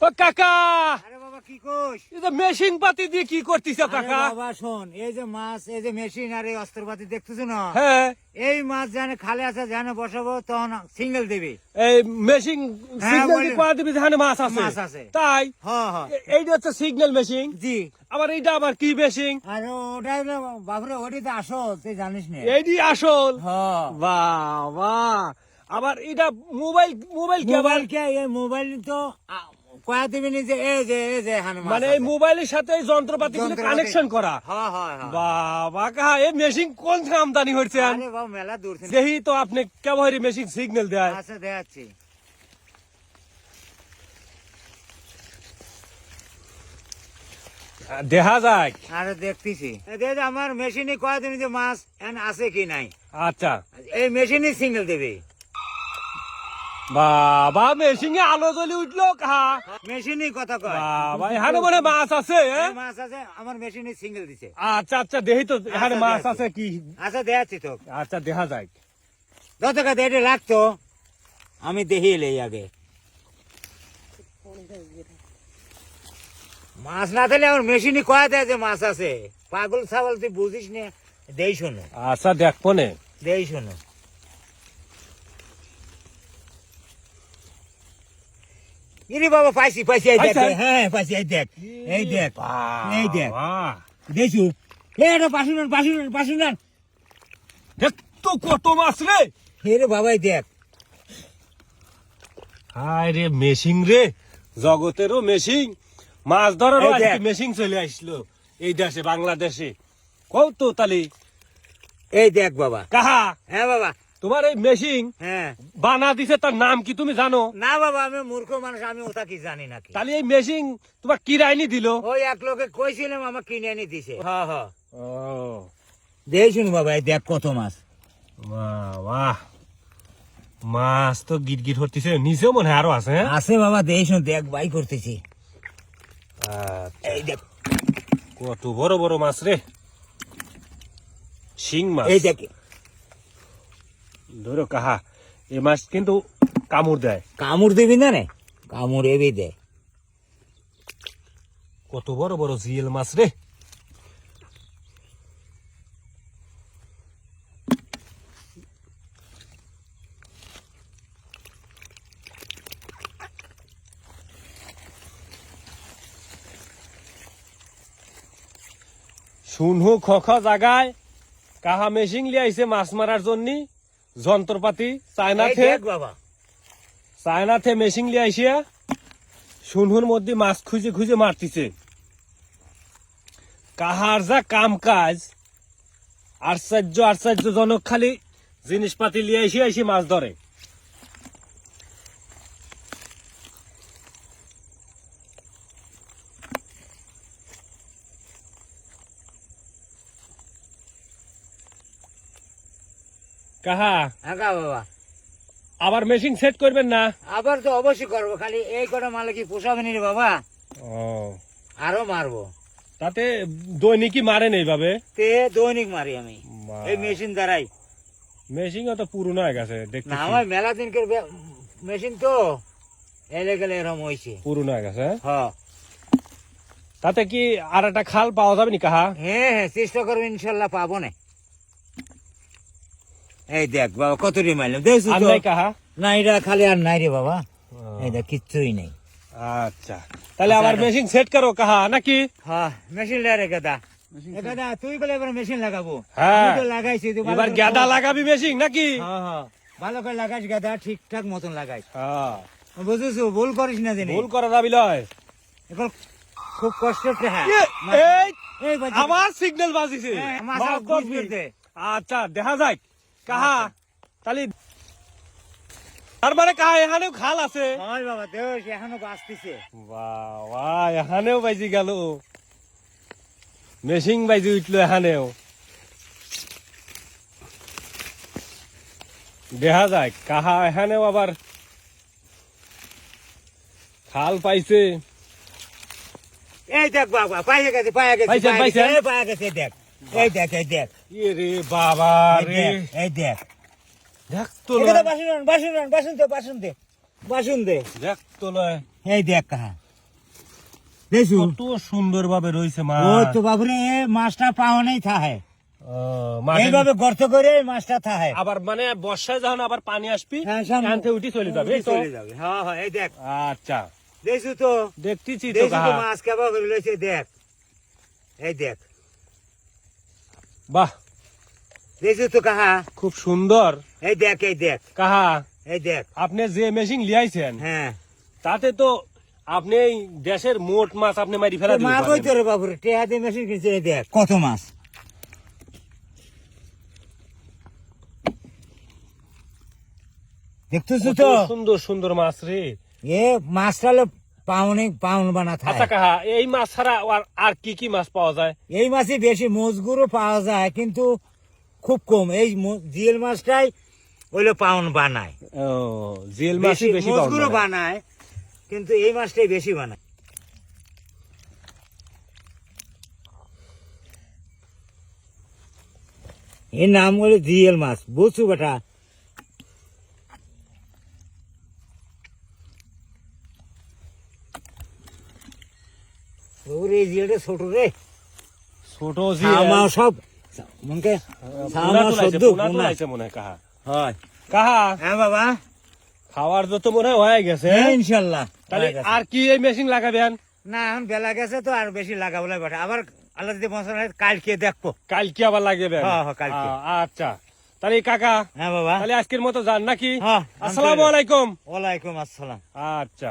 ও কাকা! আরে বাবা কি এই যে মেশিন পাতি দিয়ে কি করতিছ কাকা? বাবা শোন এই যে মাছ এই যে মেশিন আর এই অস্ত্রপাতি দেখতেছো না? হ্যাঁ। এই মাছ জানে খালে আছে জানে বসাবো তখন সিঙ্গেল দেবে। এই মেশিন হ্যাঁ, সিগন্যাল দিয়ে কয়া দিবি যেখানে মাছ আছে। মাছ আছে। তাই? হ্যাঁ হ্যাঁ এইটা হচ্ছে সিগন্যাল মেশিন। জি। আবার এইটা আবার কি মেশিন? আর ওটা বাবুরে ওটি তো আসো তুই জানিস না। এইটি আসল? হ্যাঁ বাহ বাহ আবার এটা মোবাইল মোবাইল কি মোবাইল কে মোবাইল তো কয়া দিবি যে এই যে এই যে এখানে মানে এই মোবাইলের সাথে এই যন্ত্রপাতি যন্ত্রপাতি। কানেকশন করা। হ্যাঁ হ্যাঁ হ্যাঁ। বাবা কাহা এই মেশিন কোন থেকে আমদানি হচ্ছে মেলা দূর থেকে। তো আপনি কেমন মেশিন সিগন্যাল দেয়। আচ্ছা দেখাচ্ছি। দেখা যায় আরে দেখতেছি। আমার মেশিনে কয়া যে মাছ আছে কি নাই। আচ্ছা। এই মেশিনই সিঙ্গেল দেবে। বাবা মেশিনে আলো জ্বলি উঠল কাহা? মেশিনই কথা কয়। বাবা এখানে মনে মাছ আছে মাছ আছে আমার মেশিনে সিঙ্গেল দিছে। আচ্ছা আচ্ছা দেখি তো এখানে আচ্ছা, মাছ আছে কি? আচ্ছা দেখাচ্ছি তো। আচ্ছা দেখা যায় যত কথা এটা লাগতো আমি দেখি এলেই আগে। মাছ না থাকলে আমার মেশিনই কয়া দেয় যে মাছ আছে? পাগল ছাগল তুই বুঝিস না? দেই শোনো। আচ্ছা দেখব নে দেই শোনো। ইরে বাবা পাইছি পাইছি এই দেখ হ্যাঁ পাইছি এই দেখ এই দেখ এই দেখ। বাহ। দেখছু? এই এটা পাশুন পাশুন পাশুন দেখ তো কত মাছ রে। হে রে বাবাই দেখ। হায় রে মেশিন রে জগতেরও মেশিন। মাছ দেখ। আজকে মেশিন চলে আসলো? এই দেশে বাংলাদেশে। কত তালি এই দেখ বাবা। কাহা? হ্যাঁ বাবা তোমার এই মেশিন হ্যাঁ। বানা দিছে তার নাম কি তুমি জানো? না বাবা আমি মূর্খ মানুষ আমি ওটা কি জানি নাকি তাহলে এই মেশিন তোমার কি রাইনি দিল? ওই এক লোকে কইছিলাম আমার কিনে এনে দিছে। হ্যাঁ হ্যাঁ ও। বাবা এই দেখ কত মাছ। বাহ বাহ। মাছ তো গিট গিট হতেছে নিচেও মনে হয় আরও আছে হ্যাঁ? আছে বাবা দেখ শুন দেখ বাই করতেছি। আচ্ছা, এই দেখ। কত বড় বড় মাছ রে। শিং মাছ। এই দেখ। ধরো কাহা এই মাছ কিন্তু কামড় দেয়। কামড় দিবি না রে কামড় এবি দে। কত বড় বড় জিয়েল মাছ রে। শুনহু খ খ জাগায় কাহা মেশিন লিয়াইছে মাছ মারার জন্য। যন্ত্রপাতি চায়না এই থেকে দেখ বাবা। চায়না থেকে মেশিন লিয়ে আইসিয়া শুনহুর মধ্যে মাছ খুঁজে খুঁজে মারতিছে। কাহার যা কাম কাজ আশ্চর্য আশ্চর্যজনক খালি জিনিসপাতি লিয়ে আইসি এসে মাছ ধরে। কাহা? আগা বাবা। আবার মেশিন সেট করবেন না? আবার তো অবশ্যই করব খালি এই কটা মালে কি পোষাবে নি বাবা। ও। আরও মারবো। তাতে দৈনিকই মারেন এইভাবে? তে দৈনিক মারি আমি এই মেশিন দ্বারাই। মেশিন তো পুরনো হয়ে গেছে দেখতে না আমার মেলা দিনকের মেশিন তো এলে গেলে এরকম হয়েছে পুরনো হয়ে গেছে? হ্যাঁ? হ্যাঁ তাতে কি আর একটা খাল পাওয়া যাবে নি কাহা? হ্যাঁ হ্যাঁ চেষ্টা করব ইনশাল্লাহ পাবো না। এই দেখ বাবা কত রে মাইলাম দেখছ তো? না এটা খালি আর নাই রে বাবা। এই দেখ কিচ্ছুই নেই। আচ্ছা। তাহলে আবার। মেশিন সেট করো কাহা নাকি? হ্যাঁ মেশিন লাগে গাদা। গাদা তুই বলে এবার মেশিন লাগাবো। হ্যাঁ। লাগাইছি এবার গেদা। লাগাবি। মেশিন নাকি? হ্যাঁ হ্যাঁ। ভালো করে লাগাইস গাদা ঠিকঠাক মতন লাগাইস। হ্যাঁ। বুঝেছ? ভুল করিস না জানি। ভুল করা যাবি লয়। এখন খুব কষ্টের হ্যাঁ। এ, এই এই সিগন্যাল বাজিছে। হ্যাঁ। আচ্ছা দেখা যাক। কাহা? আচ্ছা। তাহলে তার মানে কাহা এখানেও খাল আছে? হয় বাবা দেখ এখনও বাঁচতেছে বাবা এখানেও বাইজি গেল। মেশিন বাইজি উঠল এখানেও। দেখা যায় কাহা এখানেও আবার খাল পাইছে। এই দেখ বাবা পাইয়ে গেছে পাইয়ে গেছে পাইয়ে গেছে দেখ। এই দেখ এই দেখ। এ বাবা রে। দেখ, এই দেখ। দেখ তো এখানে বাসুন বাসুন বাসুন দে বাসুন দে বাসুন দে। দেখ তো এই দেখ কাহা। দেখছু? কত সুন্দর ভাবে রয়েছে মাছ। ও তো বাবুরে মাছটা পাওয়ানেই থাকে ও, এইভাবে গর্ত করে মাছটা থাকে আবার মানে বর্ষায় যখন আবার পানি আসবি হ্যাঁ, সামনে- এখান উঠি চলে যাবে চলে যাবে। হ্যাঁ হ্যাঁ এই দেখ। আচ্ছা। দেখছু তো? দেখতেছি তো। মাছ কেবা করে লইছে দেখ। এই দেখ। বাহ। দেখছু তো কাহা? খুব সুন্দর। এই দেখ এই দেখ। কাহা? এই দেখ। আপনি যে মেশিন লিয়াইছেন হ্যাঁ। তাতে তো আপনি এই দেশের মোট মাছ আপনি মারি ফেলা দিতে মা পারবেন। কই তোরে বাবুরে টেহা দিয়ে মেশিন কিনছে এই দেখ। কত মাছ? দেখতেছো তো? সুন্দর সুন্দর মাছ রে। এ মাছটা পাউনে পাউন বানা আচ্ছা থাকে কাহা এই মাছ ছাড়া আর আর কি কি মাছ পাওয়া যায়? এই মাছই বেশি মজগুরও পাওয়া যায় কিন্তু খুব কম। এই জিয়েল মাছটাই ওইলো পাউন বানায়। ও জিএল মাছই বেশি মজগুরও বানায় কিন্তু এই মাছটাই বেশি বানায়। এর নাম হলো জিয়েল মাছ। বুঝছ বেটা? ওরে এই জিয়েলটা ছোট রে। ছোট সামা জিএল সব। মনকে সামা সদ্য। পোনা। মনে হয় কাহা? হয়। কাহা? হ্যাঁ বাবা। খাওয়ার যত মনে হয় হয়ে গেছে। হ্যাঁ ইনশাল্লাহ তাহলে আর কি এই মেশিন লাগাবেন না এখন বেলা গেছে তো আর বেশি লাগাবো না বেটা। আবার আল্লাহ যদি মশলা কালকে দেখব। কালকে আবার লাগবে হ্যাঁ, হ্যাঁ, কালকে। আচ্ছা। তাহলে কাকা হ্যাঁ বাবা। তাহলে আজকের মতো যান নাকি? হ্যাঁ, আসসালামু আলাইকুম। ওয়ালাইকুম আসসালাম। আচ্ছা।